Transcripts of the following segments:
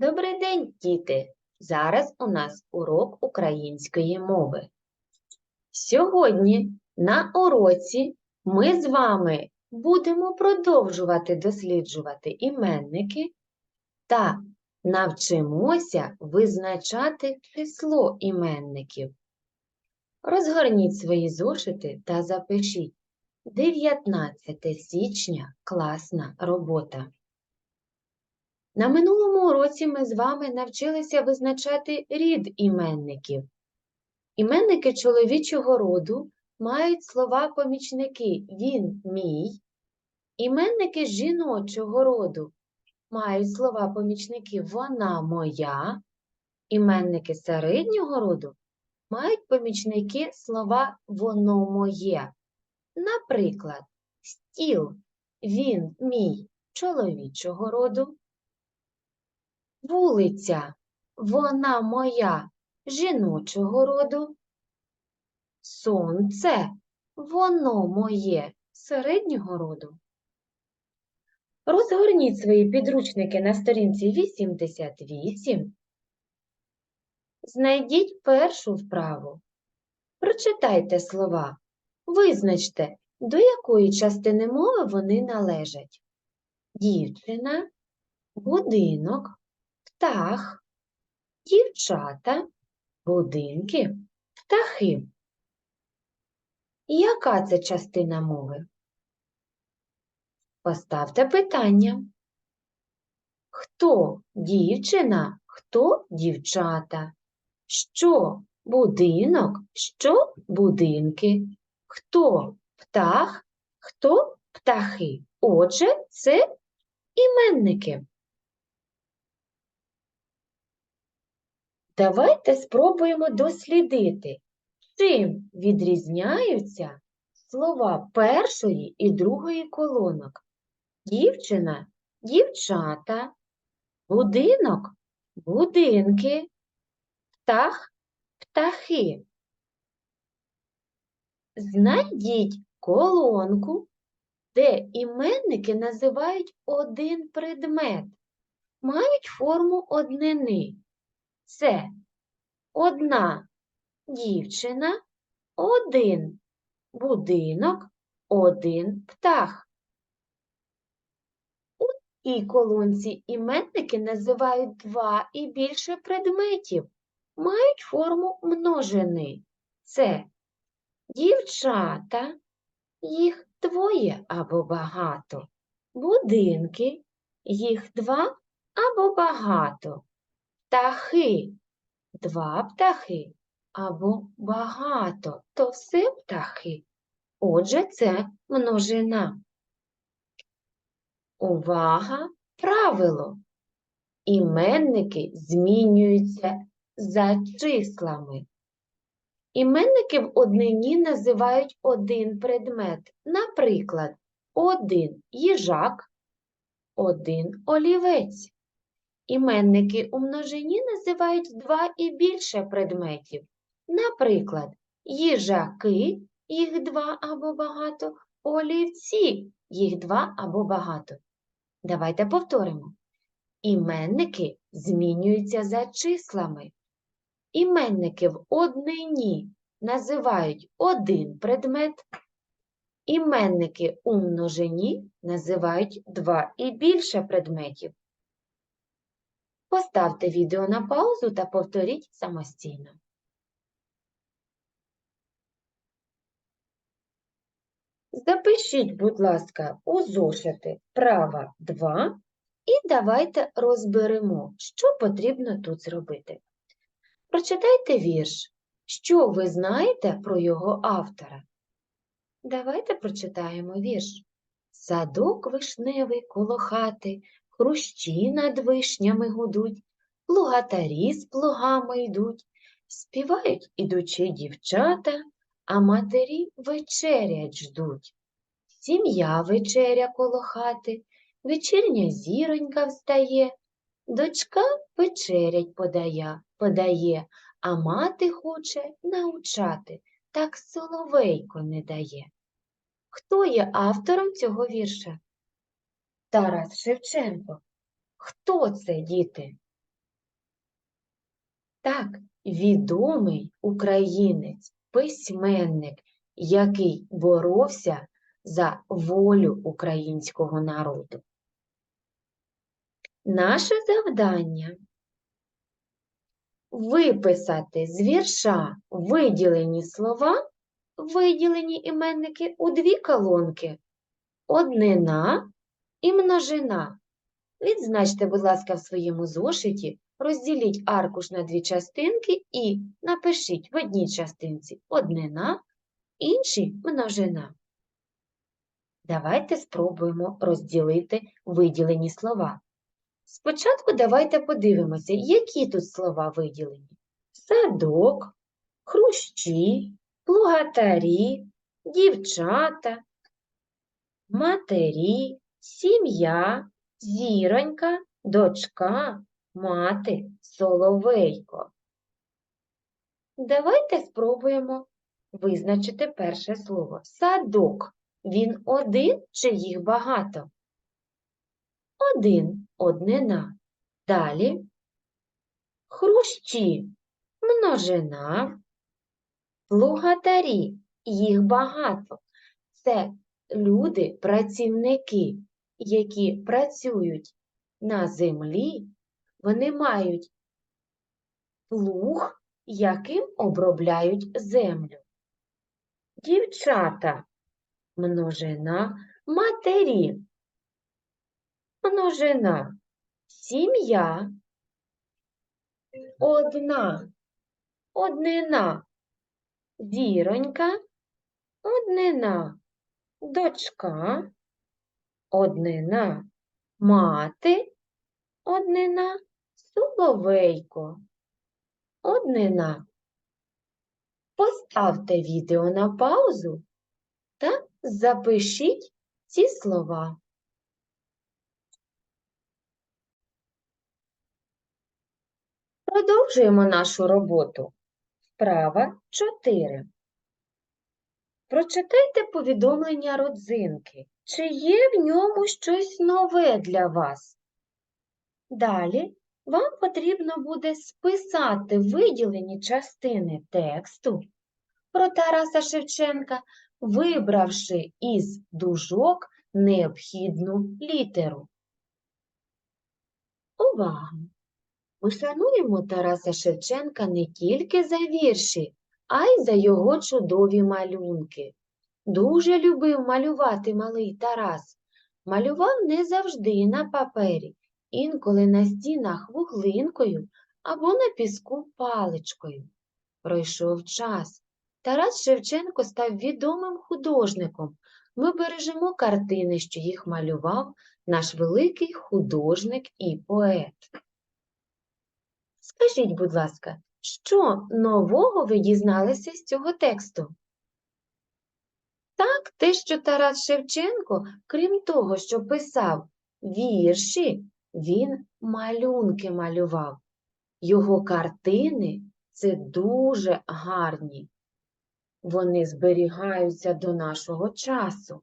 Добрий день, діти! Зараз у нас урок української мови. Сьогодні на уроці ми з вами будемо продовжувати досліджувати іменники та навчимося визначати число іменників. Розгорніть свої зошити та запишіть 19 січня класна робота. На минулому уроці ми з вами навчилися визначати рід іменників. Іменники чоловічого роду мають слова-помічники він мій. Іменники жіночого роду мають слова-помічники вона моя. Іменники середнього роду мають помічники слова воно моє. Наприклад, стіл він мій чоловічого роду. Вулиця, вона моя жіночого роду. Сонце, воно моє середнього роду. Розгорніть свої підручники на сторінці 88. Знайдіть першу вправу. Прочитайте слова. Визначте, до якої частини мови вони належать. Дівчина, будинок, птах, дівчата, будинки, птахи. Яка це частина мови? Поставте питання. Хто дівчина, хто дівчата? Що будинок, що будинки? Хто птах, хто птахи? Отже, це іменники. Давайте спробуємо дослідити, чим відрізняються слова першої і другої колонок. Дівчина, дівчата, будинок, будинки, птах, птахи. Знайдіть колонку, де іменники називають один предмет, мають форму однини. Це одна дівчина, один будинок, один птах. У цій колонці іменники називають два і більше предметів, мають форму множини. Це дівчата, їх двоє або багато, будинки, їх два або багато. Птахи. Два птахи або багато, то все птахи. Отже, це множина. Увага! Правило. Іменники змінюються за числами. Іменники в однині називають один предмет. Наприклад, один їжак, один олівець. Іменники у множині називають два і більше предметів. Наприклад, їжаки їх два або багато, олівці їх два або багато. Давайте повторимо. Іменники змінюються за числами. Іменники в однині називають один предмет. Іменники у множині називають два і більше предметів. Поставте відео на паузу та повторіть самостійно. Запишіть, будь ласка, у зошити права 2 і давайте розберемо, що потрібно тут зробити. Прочитайте вірш, що ви знаєте про його автора. Давайте прочитаємо вірш. Садок вишневий коло хати, хрущі над вишнями гудуть, плугатарі з плугами йдуть, співають ідучі дівчата, а матері вечерять ждуть. Сім'я вечеря коло хати, вечірня зіронька встає, дочка вечерять подає, подає, а мати хоче научати, так соловейко не дає. Хто є автором цього вірша? Тарас Шевченко. Хто це, діти? Так, відомий українець, письменник, який боровся за волю українського народу. Наше завдання виписати з вірша виділені слова, виділені іменники у дві колонки однина і множина. Відзначте, будь ласка, в своєму зошиті, розділіть аркуш на дві частинки і напишіть в одній частинці однина, іншій множина. Давайте спробуємо розділити виділені слова. Спочатку давайте подивимося, які тут слова виділені. Садок, хрущі, плугатарі, дівчата, матері, сім'я, зіронька, дочка, мати, соловейко. Давайте спробуємо визначити перше слово. Садок. Він один чи їх багато? Один, однина. Далі хрущі, множина, плугатарі, їх багато. Це люди, працівники, які працюють на землі, вони мають плуг, яким обробляють землю. Дівчата, множина, матері, множина, сім'я, одна, однина, зіронька, однина, дочка, однина, мати, однина, соловейко, однина. Поставте відео на паузу та запишіть ці слова. Продовжуємо нашу роботу. Вправа 4. Прочитайте повідомлення родзинки. Чи є в ньому щось нове для вас? Далі вам потрібно буде списати виділені частини тексту про Тараса Шевченка, вибравши із дужок необхідну літеру. Увага! Ми шануємо Тараса Шевченка не тільки за вірші, а й за його чудові малюнки. Дуже любив малювати малий Тарас. Малював не завжди на папері, інколи на стінах вуглинкою або на піску паличкою. Пройшов час. Тарас Шевченко став відомим художником. Ми бережемо картини, що їх малював наш великий художник і поет. Скажіть, будь ласка, що нового ви дізналися з цього тексту? Так, те, що Тарас Шевченко, крім того, що писав вірші, він малюнки малював. Його картини це дуже гарні. Вони зберігаються до нашого часу.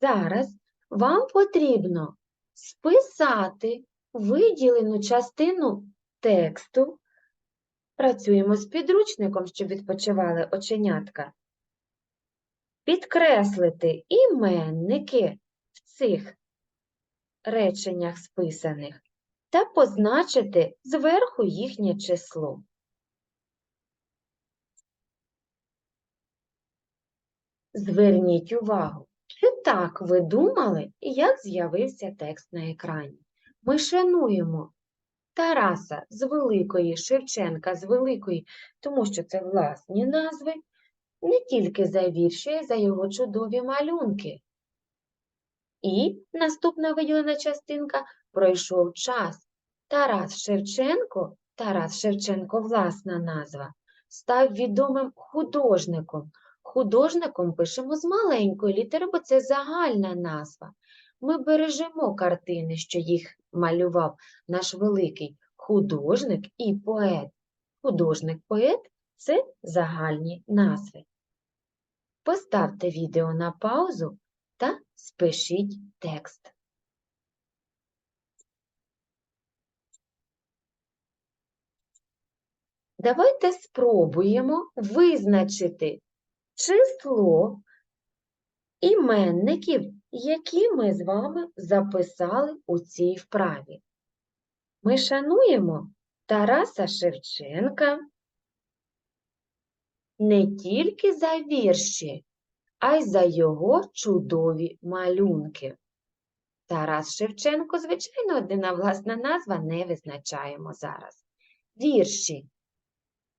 Зараз вам потрібно списати виділену частину тексту. Працюємо з підручником, щоб відпочивали оченятка. Підкреслити іменники в цих реченнях списаних та позначити зверху їхнє число. Зверніть увагу, чи так ви думали, як з'явився текст на екрані. Ми шануємо Тараса з великої, Шевченка з великої, тому що це власні назви, не тільки за вірші, за його чудові малюнки. І наступна виділена частинка пройшов час. Тарас Шевченко, Тарас Шевченко власна назва, став відомим художником. Художником пишемо з маленької літери, бо це загальна назва. Ми бережемо картини, що їх малював наш великий художник і поет. Художник-поет це загальні назви. Поставте відео на паузу та спишіть текст. Давайте спробуємо визначити число іменників, які ми з вами записали у цій вправі. Ми шануємо Тараса Шевченка не тільки за вірші, а й за його чудові малюнки. Тарас Шевченко, звичайно, одна власна назва не визначаємо зараз. Вірші.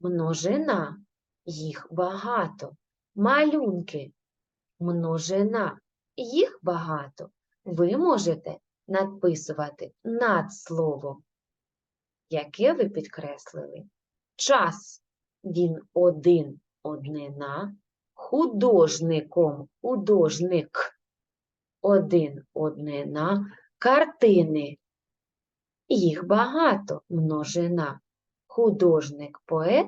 Множина. Їх багато. Малюнки. Множина. Їх багато. Ви можете надписувати над словом, яке ви підкреслили. Час. Він один однина. Художником художник один однина, картини. Їх багато множина. Художник, поет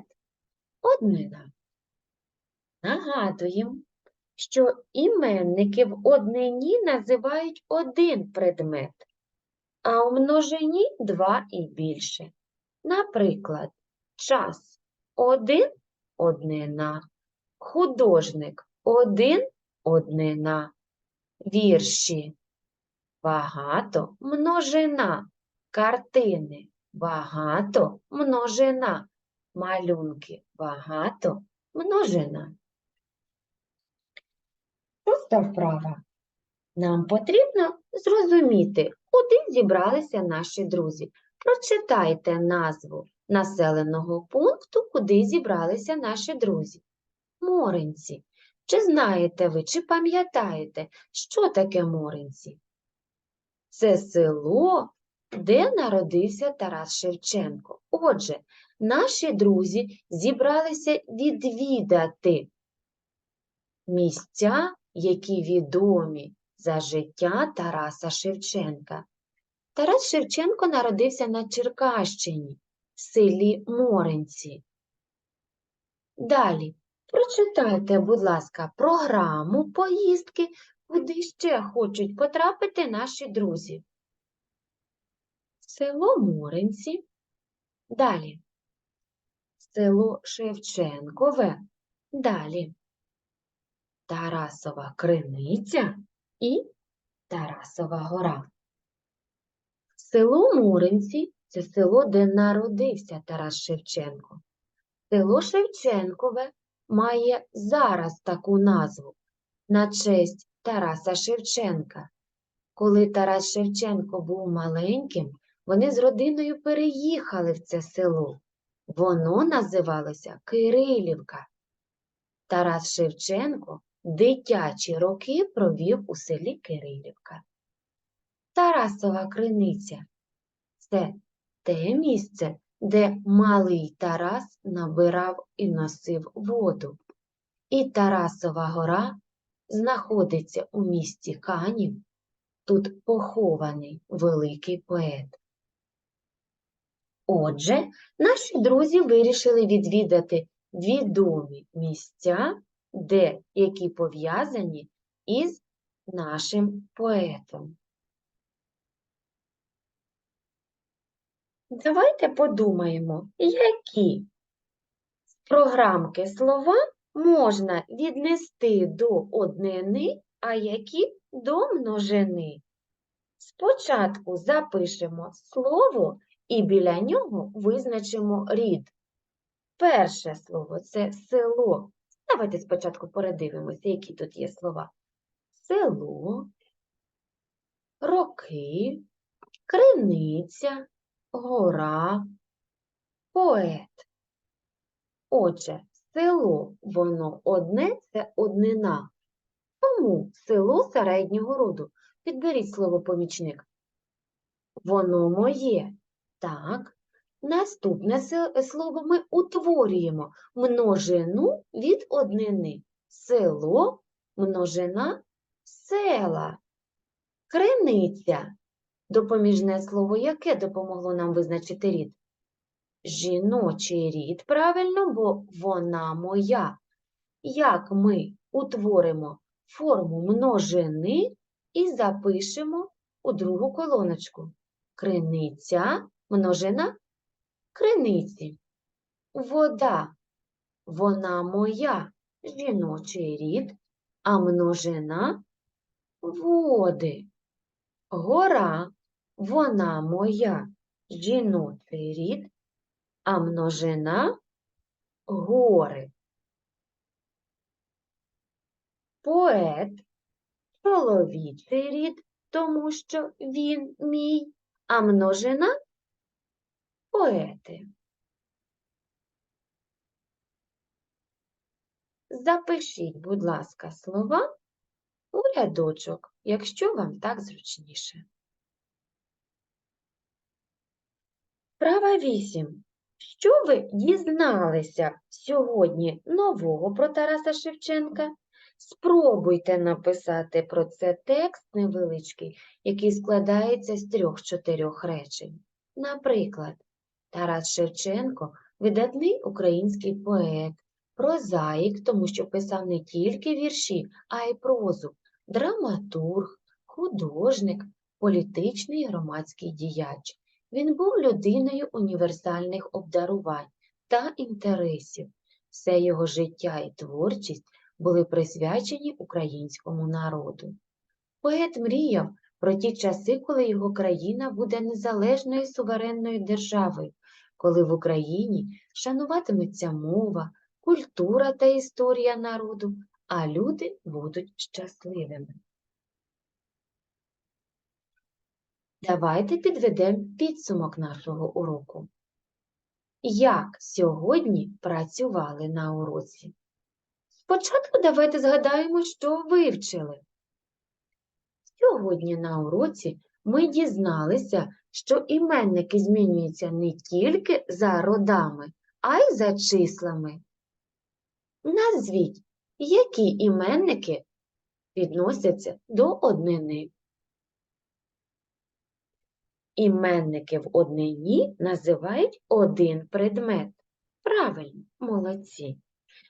однина. Нагадуємо, що іменники в однині називають один предмет, а у множині два і більше. Наприклад, час один однина, художник один однина, вірші багато множина, картини багато множина, малюнки багато множина. Шоста вправа. Нам потрібно зрозуміти, куди зібралися наші друзі. Прочитайте назву населеного пункту, куди зібралися наші друзі. Моринці. Чи знаєте ви, чи пам'ятаєте, що таке Моринці? Це село, де народився Тарас Шевченко. Отже, наші друзі зібралися відвідати місця, які відомі за життя Тараса Шевченка. Тарас Шевченко народився на Черкащині, в селі Моринці. Далі, прочитайте, будь ласка, програму поїздки, куди ще хочуть потрапити наші друзі. Село Моринці. Далі. Село Шевченкове. Далі. Тарасова Криниця і Тарасова гора. Село Муринці це село, де народився Тарас Шевченко. Село Шевченкове має зараз таку назву на честь Тараса Шевченка. Коли Тарас Шевченко був маленьким, вони з родиною переїхали в це село. Воно називалося Кирилівка. Тарас Шевченко дитячі роки провів у селі Кирилівка. Тарасова криниця це те місце, де малий Тарас набирав і носив воду. І Тарасова гора знаходиться у місті Канів. Тут похований великий поет. Отже, наші друзі вирішили відвідати відомі місця, де, які пов'язані із нашим поетом. Давайте подумаємо, які програмки слова можна віднести до однини, а які до множини. Спочатку запишемо слово і біля нього визначимо рід. Перше слово це село. Давайте спочатку передивимося, які тут є слова. Село, роки, криниця, гора, поет. Отже, село, воно одне це однина. Тому село середнього роду. Підберіть слово помічник. Воно моє. Так. Наступне слово ми утворюємо множину від однини. Село, множина, села. Криниця. Допоміжне слово, яке допомогло нам визначити рід? Жіночий рід, правильно, бо вона моя. Як ми утворимо форму множини і запишемо у другу колоночку. Криниця, множина, криниці. Вода. Вона моя, жіночий рід, а множина води. Гора. Вона моя, жіночий рід, а множина гори. Поет чоловічий рід, тому що він мій, а множина поети. Запишіть, будь ласка, слова у рядочок, якщо вам так зручніше. Права 8. Що ви дізналися сьогодні нового про Тараса Шевченка? Спробуйте написати про це текст невеличкий, який складається з трьох-чотирьох речень. Наприклад, Тарас Шевченко видатний український поет, прозаїк, тому що писав не тільки вірші, а й прозу, драматург, художник, політичний і громадський діяч. Він був людиною універсальних обдарувань та інтересів. Все його життя і творчість були присвячені українському народу. Поет мріяв про ті часи, коли його країна буде незалежною суверенною державою, коли в Україні шануватиметься мова, культура та історія народу, а люди будуть щасливими. Давайте підведемо підсумок нашого уроку. Як сьогодні працювали на уроці? Спочатку давайте згадаємо, що вивчили. Сьогодні на уроці ми дізналися, що іменники змінюються не тільки за родами, а й за числами. Назвіть, які іменники відносяться до однини. Іменники в однині називають один предмет. Правильно, молодці.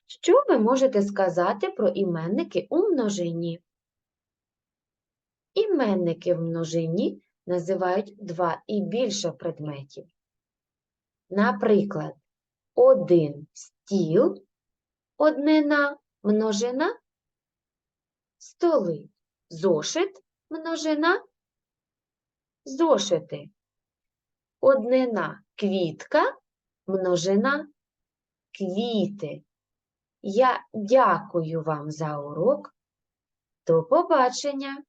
Що ви можете сказати про іменники у множині? Іменники в множині називають два і більше предметів. Наприклад, один стіл, однина, множина, столи, зошит, множина, зошити, однина квітка, множина квіти. Я дякую вам за урок. До побачення!